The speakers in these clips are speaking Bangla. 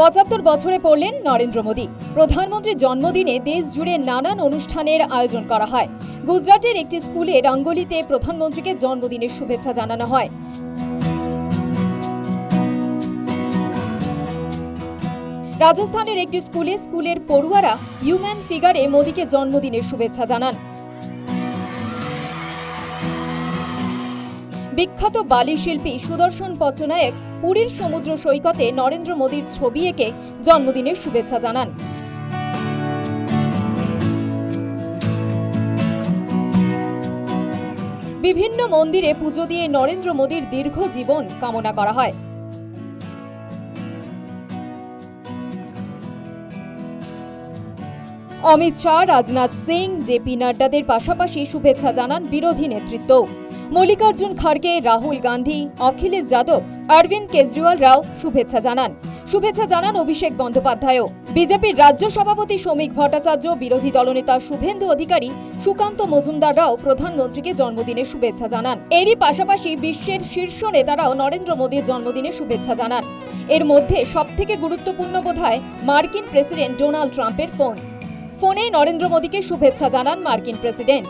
পঁচাত্তর বছরে পড়লেন নরেন্দ্র মোদী। প্রধানমন্ত্রীর জন্মদিনে দেশ জুড়ে নানান অনুষ্ঠানের আয়োজন করা হয়। গুজরাটের একটি স্কুলে রঙ্গোলিতে প্রধানমন্ত্রীকে জন্মদিনের শুভেচ্ছা জানানো হয়। রাজস্থানের একটি স্কুলে স্কুলের পড়ুয়ারা হিউম্যান ফিগারে মোদীকে জন্মদিনের শুভেচ্ছা জানান। বিখ্যাত বালি শিল্পী সুদর্শন পট্টনায়ক পুরীর সমুদ্র সৈকতে নরেন্দ্র মোদীর ছবি এঁকে জন্মদিনের শুভেচ্ছা জানান। বিভিন্ন মন্দিরে পুজো দিয়ে নরেন্দ্র মোদীর দীর্ঘ জীবন কামনা করা হয়। অমিত শাহ, রাজনাথ সিং জেপি নাড্ডাদের পাশাপাশি শুভেচ্ছা জানান বিরোধী নেতৃত্ব মল্লিকার্জুন খড়গে, রাহুল গান্ধী, অখিলেশ যাদব, অরবিন্দ কেজরিওয়াল রাও শুভেচ্ছা জানান। শুভেচ্ছা জানান অভিষেক বন্দ্যোপাধ্যায়ও। বিজেপির রাজ্য সভাপতি শ্রমিক ভট্টাচার্য, বিরোধী দলনেতা শুভেন্দু অধিকারী, সুকান্ত মজুমদাররাও প্রধানমন্ত্রীকে জন্মদিনে শুভেচ্ছা জানান। এরই পাশাপাশি বিশ্বের শীর্ষ নেতারাও নরেন্দ্র মোদীর জন্মদিনে শুভেচ্ছা জানান। এর মধ্যে সবথেকে গুরুত্বপূর্ণ বোধহয় মার্কিন প্রেসিডেন্ট ডোনাল্ড ট্রাম্পের ফোন। ফোনে নরেন্দ্র মোদীকে শুভেচ্ছা জানান মার্কিন প্রেসিডেন্ট।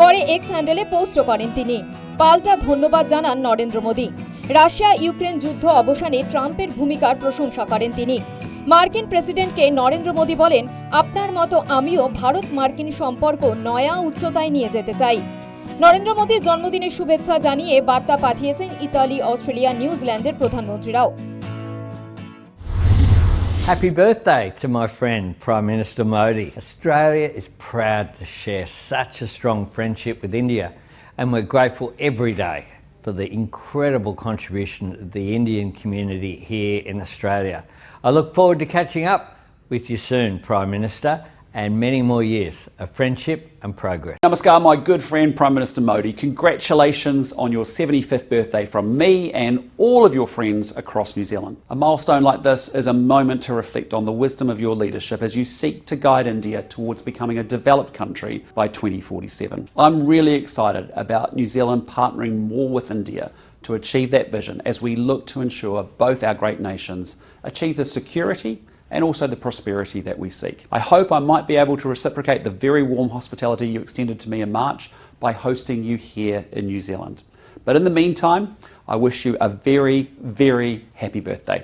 পরে এক্স হ্যান্ডেলে পোস্টও করেন তিনি। পাল্টা ধন্যবাদ জানান নরেন্দ্র মোদী। রাশিয়া ইউক্রেন যুদ্ধ অবসানে ট্রাম্পের ভূমিকার প্রশংসা করেন তিনি। মার্কিন প্রেসিডেন্টকে নরেন্দ্র মোদী বলেন, আপনার মতো আমিও ভারত মার্কিন সম্পর্ক নয়া উচ্চতায় নিয়ে যেতে চাই। নরেন্দ্র মোদীর জন্মদিনের শুভেচ্ছা জানিয়ে বার্তা পাঠিয়েছেন ইতালি, অস্ট্রেলিয়া, নিউজিল্যান্ডের প্রধানমন্ত্রীরাও। Happy birthday to my friend Prime Minister Modi. Australia is proud to share such a strong friendship with India, and we're grateful every day for the incredible contribution of the Indian community here in Australia. I look forward to catching up with you soon, Prime Minister, and many more years of friendship and progress. Namaskar, my good friend Prime Minister Modi. Congratulations on your 75th birthday from me and all of your friends across New Zealand. A milestone like this is a moment to reflect on the wisdom of your leadership as you seek to guide India towards becoming a developed country by 2047. I'm really excited about New Zealand partnering more with India to achieve that vision as we look to ensure both our great nations achieve the security and also the prosperity that we seek. I hope I might be able to reciprocate the very warm hospitality you extended to me in March by hosting you here in New Zealand. But in the meantime, I wish you a very, very happy birthday.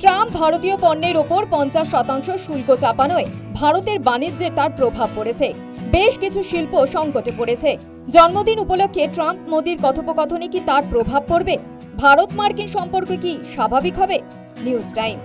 Trump ভারতীয় পণ্যের ওপর পঞ্চাশ শতাংশ শুল্ক চাপানোয় ভারতের বাণিজ্যে তার প্রভাব পড়েছে বেশ কিছু শিল্প সংকটে পড়েছে। জন্মদিন উপলক্ষে ট্রাম্প মোদীর কথোপকথনে কি তার প্রভাব পড়বে? ভারত মার্কিন সম্পর্ক কি স্বাভাবিক হবে? News time.